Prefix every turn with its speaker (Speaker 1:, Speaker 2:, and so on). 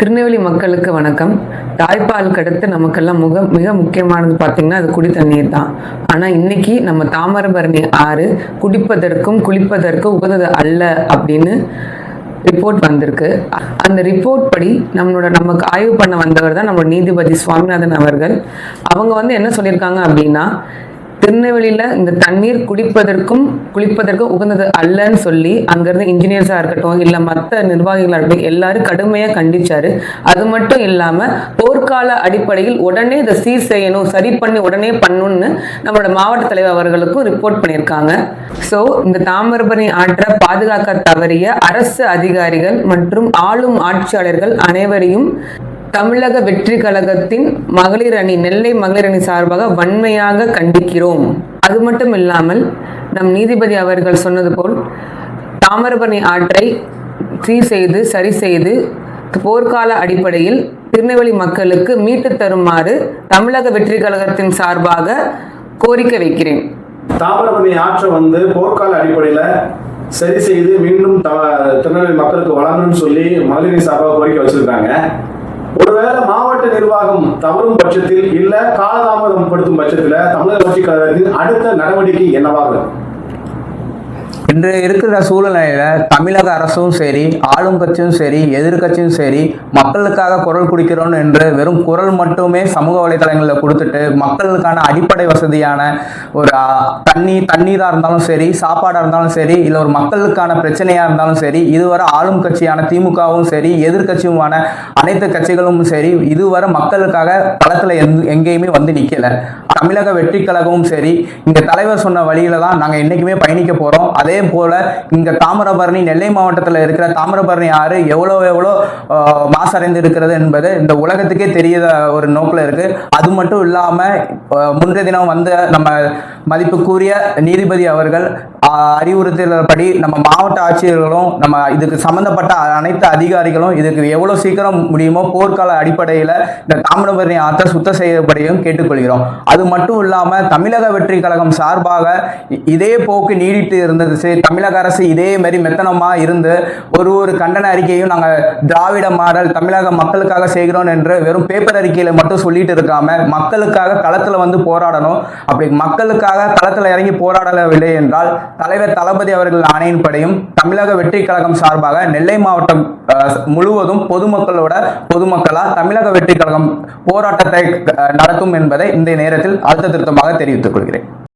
Speaker 1: திருநெல்வேலி மக்களுக்கு வணக்கம். தாய்ப்பாலுக்கு அடுத்து நமக்கெல்லாம் முக மிக முக்கியமானது பார்த்திங்கன்னா அது குடி தண்ணீர் தான். ஆனால் இன்னைக்கு நம்ம தாமிரபரணி ஆறு குடிப்பதற்கும் குளிப்பதற்கும் உகந்தது அல்ல அப்படின்னு ரிப்போர்ட் வந்திருக்கு. அந்த ரிப்போர்ட் படி நம்மளோட நமக்கு ஆய்வு பண்ண வந்தவர் தான் நம்மளோட நீதிபதி சுவாமிநாதன் அவர்கள். அவங்க வந்து என்ன சொல்லியிருக்காங்க அப்படின்னா திருநெல்வேலியில இந்த தண்ணீர் குடிப்பதற்கும் குளிப்பதற்கும் உகந்தது அல்லன்னு சொல்லி அங்கிருந்து இன்ஜினியர்ஸா இருக்கட்டும் இல்ல மற்ற நிர்வாகிகளா இருக்கட்டும் எல்லாரும் கடுமையா கண்டிச்சாரு. அது மட்டும் இல்லாம போர்க்கால அடிப்படையில் உடனே இதை சீர் செய்யணும் சரி பண்ணி உடனே பண்ணணும்னு நம்மளோட மாவட்ட தலைவர் அவர்களுக்கும் ரிப்போர்ட் பண்ணியிருக்காங்க. ஸோ இந்த தாமிரபரணி ஆற்றை பாதுகாக்க தவறிய அரசு அதிகாரிகள் மற்றும் ஆளும் ஆட்சியாளர்கள் அனைவரையும் தமிழக வெற்றி கழகத்தின் மகளிர் அணி நெல்லை மகளிர் அணி சார்பாக வன்மையாக கண்டிக்கிறோம். அது மட்டும் இல்லாமல் நம் நீதிபதி அவர்கள் சொன்னது போல் தாமிரபரணி ஆற்றை சீர் செய்து சரி செய்து போர்க்கால அடிப்படையில் திருநெல்வேலி மக்களுக்கு மீட்டு தருமாறு தமிழக வெற்றி கழகத்தின் சார்பாக கோரிக்கை வைக்கிறேன்.
Speaker 2: தாமிரபரணி ஆற்றை வந்து போர்க்கால அடிப்படையில் சரி செய்து மீண்டும் திருநெல்வேலி மக்களுக்கு வழங்கணும்னு சொல்லி மகளிர் சார்பாக கோரிக்கை வச்சிருக்காங்க. ஒருவேளை மாவட்ட நிர்வாகம் தவறும் பட்சத்தில் இல்ல காலதாமதம் படுத்தும் பட்சத்தில் தமிழக கட்சி கழகத்தின் அடுத்த நடவடிக்கை என்னவாக இருக்கும்?
Speaker 3: இன்று இருக்கிற சூழ்நிலையில தமிழக அரசும் சரி ஆளும் கட்சியும் சரி எதிர்க்கட்சியும் சரி மக்களுக்காக குரல் கொடுக்கிறோம் என்று வெறும் குரல் மட்டுமே சமூக வலைதளங்களில் கொடுத்துட்டு மக்களுக்கான அடிப்படை வசதியான ஒரு தண்ணி தண்ணீராக இருந்தாலும் சரி சாப்பாடாக இருந்தாலும் சரி இல்லை ஒரு மக்களுக்கான பிரச்சனையாக இருந்தாலும் சரி இதுவரை ஆளும் கட்சியான திமுகவும் சரி எதிர்க்கட்சியுமான அனைத்து கட்சிகளும் சரி இதுவரை மக்களுக்காக களத்தில் எங்கேயுமே வந்து நிற்கலை தமிழக வெற்றி கழகமும் சரி இந்த தலைவர் சொன்ன வழியில தான் நாங்க என்னைக்குமே பயணிக்க போறோம். அதே போல இங்க தாமிரபரணி நெல்லை மாவட்டத்தில் இருக்கிற தாமிரபரணி ஆறு எவ்வளோ எவ்வளோ மாசடைந்து இருக்கிறது என்பது இந்த உலகத்துக்கே தெரிய ஒரு நோக்கில் இருக்கு. அது மட்டும் இல்லாம முன்றைய தினம் வந்த நம்ம மதிப்புக்குரிய நீதிபதி அவர்கள் அறிவுறுத்தல்படி நம்ம மாவட்ட ஆட்சியர்களும் நம்ம இதுக்கு சம்பந்தப்பட்ட அனைத்து அதிகாரிகளும் இதுக்கு எவ்வளவு சீக்கிரம் முடியுமோ போர்க்கால அடிப்படையில் இந்த தாமிரபரணி ஆற்றை சுத்தம் செய்யப்படையும் கேட்டுக்கொள்கிறோம். அது மட்டும் இல்லாம தமிழக வெற்றி கழகம் சார்பாக இதே போக்கு நீடித்து இருந்தது. சரி தமிழக அரசு இதே மாதிரி மெத்தனமா இருந்து ஒரு ஒரு கண்டன அறிக்கையும் நாங்க திராவிட மாடல் தமிழக மக்களுக்காக செய்கிறோம் என்று வெறும் பேப்பர் அறிக்கையில மட்டும் சொல்லிட்டு இருக்காம மக்களுக்காக களத்துல வந்து போராடணும். அப்படி மக்களுக்காக களத்துல இறங்கி போராடவில்லை என்றால் தலைவர் தளபதி அவர்கள் ஆணையின்படியும் தமிழக வெற்றி கழகம் சார்பாக நெல்லை மாவட்டம் அஹ், முழுவதும் பொதுமக்களோட பொதுமக்களா தமிழக வெற்றி கழகம் போராட்டத்தை அஹ், நடத்தும் என்பதை இந்த நேரத்தில் அழுத்த திருத்தமாக தெரிவித்துக் கொள்கிறேன்.